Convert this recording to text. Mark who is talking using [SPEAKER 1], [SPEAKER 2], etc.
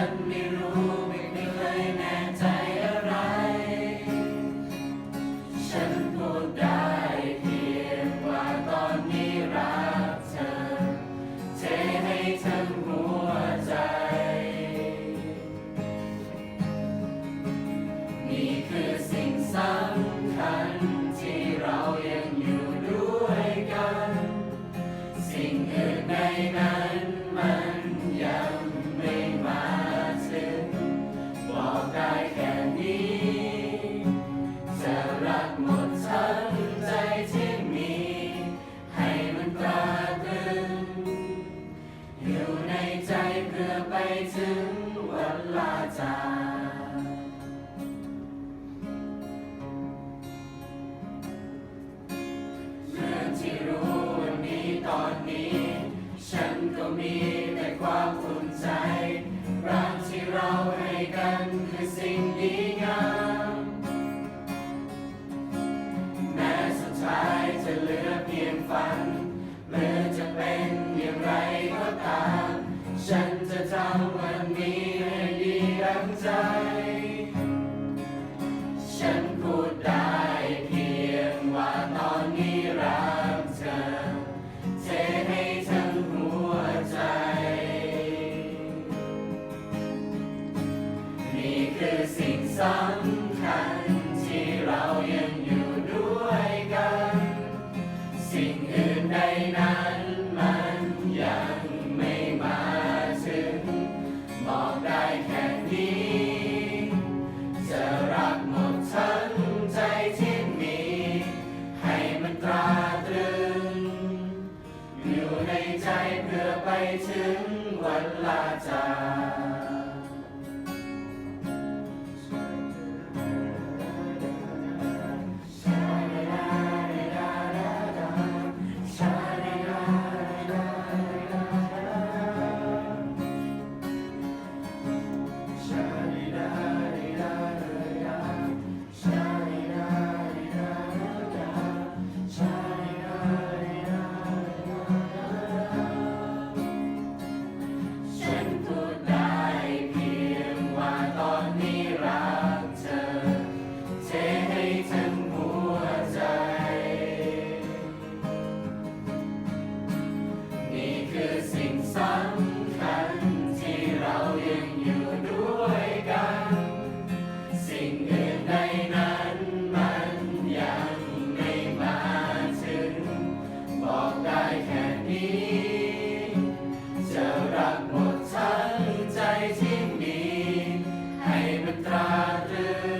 [SPEAKER 1] Admiral. ฝัน หรือจะเป็นอย่างไรก็ตาม ฉันจะทำวันนี้ให้ดีดังใจ ฉันพูดได้เพียงว่าตอนนี้รักเธอ เทให้ทั้งหัวใจ นี่คือสิ่งสำคัญ อื่นใดนั้นไม่ จะรักหมดทั้งใจที่มี ให้มันตราตรึง